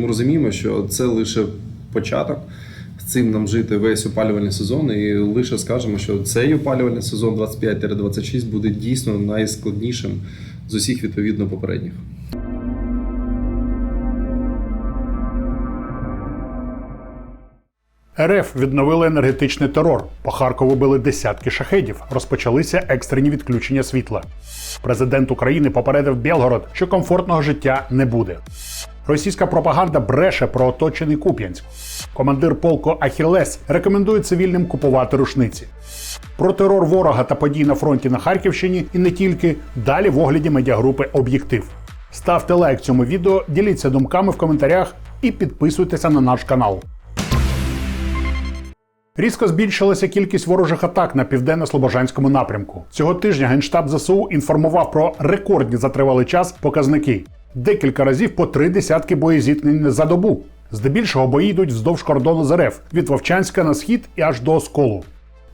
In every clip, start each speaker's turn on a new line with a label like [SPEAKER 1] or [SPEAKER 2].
[SPEAKER 1] Ми розуміємо, що це лише початок. З цим нам жити весь опалювальний сезон, і лише скажемо, що цей опалювальний сезон 25-26 буде дійсно найскладнішим з усіх відповідно попередніх.
[SPEAKER 2] РФ відновили енергетичний терор. По Харкову били десятки шахедів. Розпочалися екстрені відключення світла. Президент України попередив Білгород, що комфортного життя не буде. Російська пропаганда бреше про оточений Куп'янськ. Командир полку Ахілес рекомендує цивільним купувати рушниці. Про терор ворога та подій на фронті на Харківщині і не тільки далі в огляді медіагрупи Об'єктив. Ставте лайк цьому відео, діліться думками в коментарях і підписуйтеся на наш канал. Різко збільшилася кількість ворожих атак на південно-слобожанському напрямку. Цього тижня генштаб ЗСУ інформував про рекордні за тривалий час показники: декілька разів по три десятки боєзіткнень за добу. Здебільшого бої йдуть вздовж кордону з РФ від Вовчанська на схід і аж до Осколу.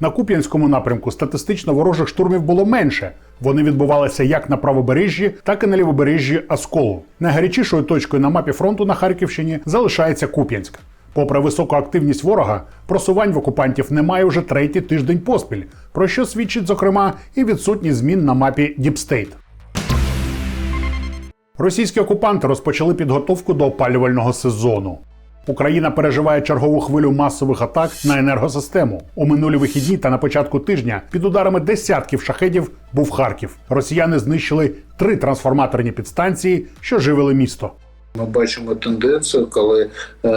[SPEAKER 2] На Куп'янському напрямку статистично ворожих штурмів було менше. Вони відбувалися як на правобережжі, так і на лівобережжі Осколу. Найгарячішою точкою на мапі фронту на Харківщині залишається Куп'янськ. Попри високу активність ворога, просувань в окупантів немає вже третій тиждень поспіль, про що свідчить зокрема і відсутність змін на мапі Діпстейт. Російські окупанти розпочали підготовку до опалювального сезону. Україна переживає чергову хвилю масових атак на енергосистему. У минулі вихідні та на початку тижня під ударами десятків шахедів був Харків. Росіяни знищили три трансформаторні підстанції, що живили місто.
[SPEAKER 3] Ми бачимо тенденцію, коли е,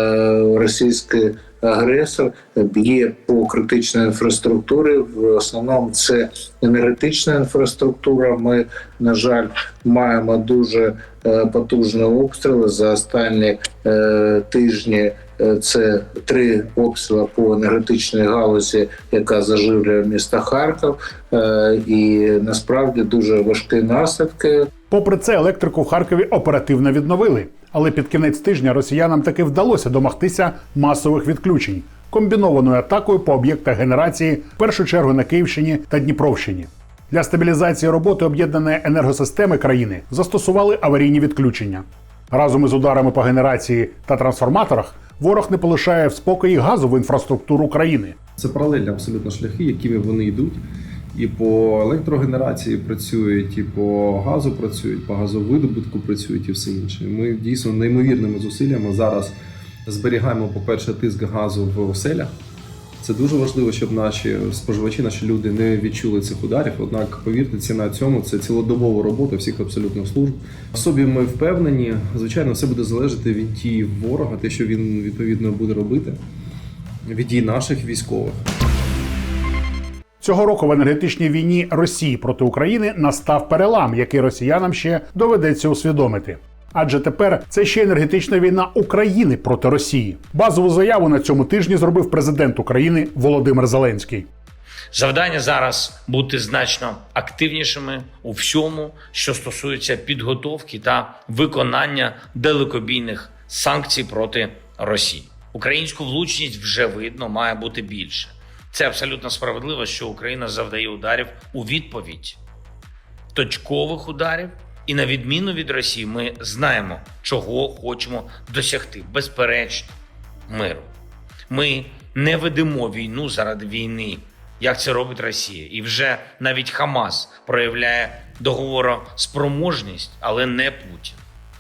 [SPEAKER 3] російський агресор б'є по критичній інфраструктурі. В основному це енергетична інфраструктура. Ми, на жаль, маємо дуже е, потужні обстріли за останні е, тижні. Е, Це три обстріли по енергетичній галузі, яка заживлює місто Харків, і насправді дуже важкі наслідки.
[SPEAKER 2] Попри це, електрику в Харкові оперативно відновили. Але під кінець тижня росіянам таки вдалося домогтися масових відключень комбінованою атакою по об'єктах генерації, в першу чергу на Київщині та Дніпровщині. Для стабілізації роботи об'єднаної енергосистеми країни застосували аварійні відключення. Разом із ударами по генерації та трансформаторах ворог не полишає в спокої газову інфраструктуру країни.
[SPEAKER 1] Це паралельні абсолютно шляхи, якими вони йдуть. І по електрогенерації працюють, і по газу працюють, по газовидобутку працюють і все інше. Ми дійсно неймовірними зусиллями зараз зберігаємо, по-перше, тиск газу в оселях. Це дуже важливо, щоб наші споживачі, наші люди не відчули цих ударів. Однак, повірте, ціна цьому це цілодобова робота всіх абсолютно служб. В собі ми впевнені. Звичайно, все буде залежати від дій ворога, те, що він відповідно буде робити, від дій наших військових.
[SPEAKER 2] Цього року в енергетичній війні Росії проти України настав перелам, який росіянам ще доведеться усвідомити. Адже тепер це ще енергетична війна України проти Росії. Базову заяву на цьому тижні зробив президент України Володимир Зеленський.
[SPEAKER 4] Завдання зараз бути значно активнішими у всьому, що стосується підготовки та виконання далекобійних санкцій проти Росії. Українську влучність вже видно має бути більше. Це абсолютно справедливо, що Україна завдає ударів у відповідь точкових ударів. І на відміну від Росії, ми знаємо, чого хочемо досягти. Безперечно, миру. Ми не ведемо війну заради війни, як це робить Росія. І вже навіть Хамас проявляє договороспроможність, але не Путін.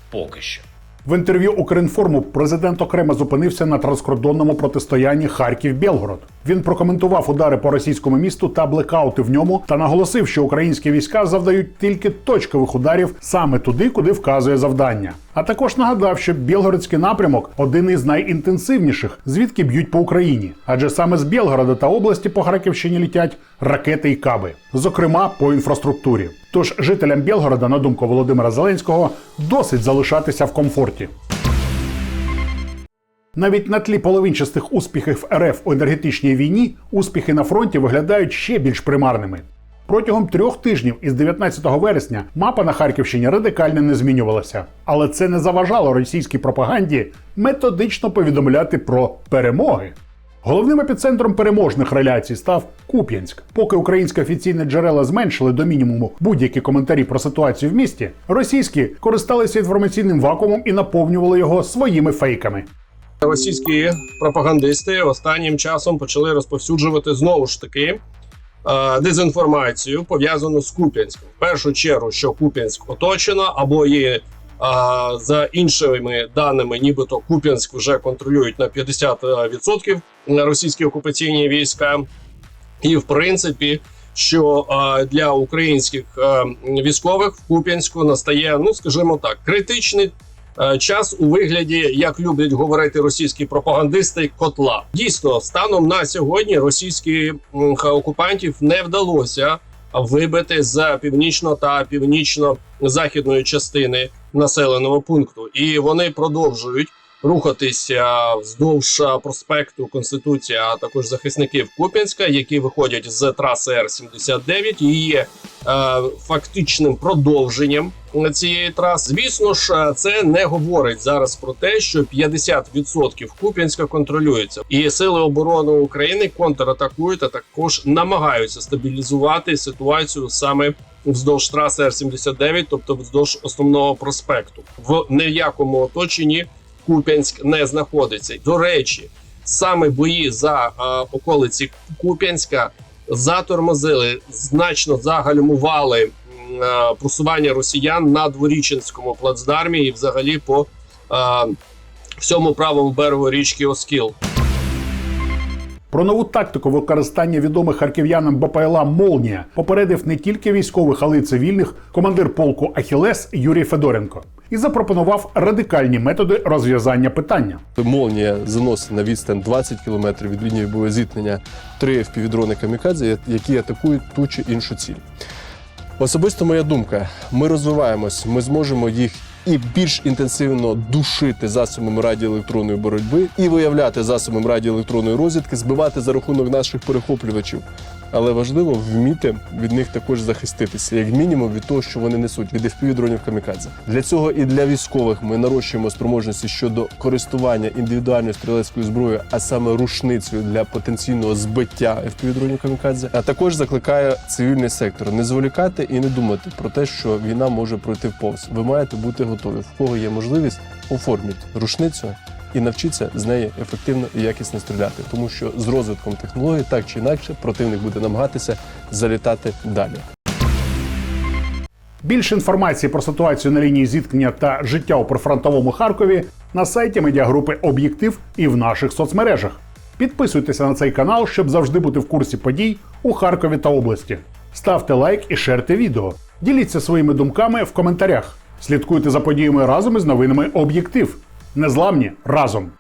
[SPEAKER 4] Поки що.
[SPEAKER 2] В інтерв'ю Укрінформу президент окремо зупинився на транскордонному протистоянні Харків-Білгород. Він прокоментував удари по російському місту та блекаути в ньому та наголосив, що українські війська завдають тільки точкових ударів саме туди, куди вказує завдання. А також нагадав, що Білгородський напрямок один із найінтенсивніших, звідки б'ють по Україні, адже саме з Білгорода та області по Харківщині літять ракети і каби, зокрема по інфраструктурі. Тож жителям Білгорода, на думку Володимира Зеленського, досить залишатися в комфорті. Навіть на тлі половинчастих успіхів РФ у енергетичній війні успіхи на фронті виглядають ще більш примарними. Протягом трьох тижнів із 19 вересня мапа на Харківщині радикально не змінювалася, але це не заважало російській пропаганді методично повідомляти про перемоги. Головним епіцентром переможних реляцій став Куп'янськ. Поки українські офіційні джерела зменшили до мінімуму будь-які коментарі про ситуацію в місті, російські користалися інформаційним вакуумом і наповнювали його своїми фейками.
[SPEAKER 5] Російські пропагандисти останнім часом почали розповсюджувати знову ж таки е, дезінформацію пов'язану з Куп'янськом. В першу чергу, що Куп'янськ оточено, або є е, за іншими даними, нібито Куп'янськ вже контролюють на 50% російські окупаційні війська. І в принципі, що е, для українських військових в Куп'янську настає, ну скажімо так, критичний час у вигляді, як люблять говорити російські пропагандисти, котла. Дійсно, станом на сьогодні російські м, окупантів не вдалося вибити з північно та північно-західної частини населеного пункту, і вони продовжують. Рухатися вздовж е, проспекту Конституція, а також захисників Куп'янська, які виходять з траси Р 79 і є е, фактичним продовженням цієї траси. Звісно ж, е, це не говорить зараз про те, що 50% Куп'янська контролюється, і сили оборони України контратакують, а також намагаються стабілізувати ситуацію саме. Вздовж траси Р-79, тобто вздовж основного проспекту, в ніякому оточенні Куп'янськ не знаходиться. До речі, саме бої за е, околиці Куп'янська затормозили, значно загальмували е, просування росіян на дворіченському плацдармі і взагалі по е, всьому правому берегу річки Оскіл.
[SPEAKER 2] Про нову тактику використання відомих харків'янам БПЛА Молнія попередив не тільки військових, але й цивільних командир полку Ахілес Юрій Федоренко і запропонував радикальні методи розв'язання питання.
[SPEAKER 6] Молнія заносить на відстань 20 км від лінії боєзіткнення три впівдрони камікадзе, які атакують ту чи іншу ціль. Особисто моя думка: ми розвиваємось, ми зможемо їх і більш інтенсивно душити засобами радіоелектронної боротьби і виявляти засобами радіоелектронної розвідки, збивати за рахунок наших перехоплювачів. Але важливо вміти від них також захиститися, як мінімум від того, що вони несуть від FPV-дронів камікадзе. Для цього і для військових ми нарощуємо спроможності щодо користування індивідуальною стрілецькою зброєю, а саме рушницею для потенційного збиття FPV-дронів камікадзе. А також закликає цивільний сектор не зволікати і не думати про те, що війна може пройти вповз. Ви маєте бути готові. В кого є можливість, оформіть рушницю і навчіться з неї ефективно і якісно стріляти, тому що з розвитком технологій так чи інакше противник буде намагатися залітати далі.
[SPEAKER 2] Більше інформації про ситуацію на лінії зіткнення та життя у прифронтовому Харкові на сайті медіагрупи Об'єктив і в наших соцмережах. Підписуйтеся на цей канал, щоб завжди бути в курсі подій у Харкові та області. Ставте лайк і шерте відео. Діліться своїми думками в коментарях. Слідкуйте за подіями разом із новинами Об'єктив. Незламні разом.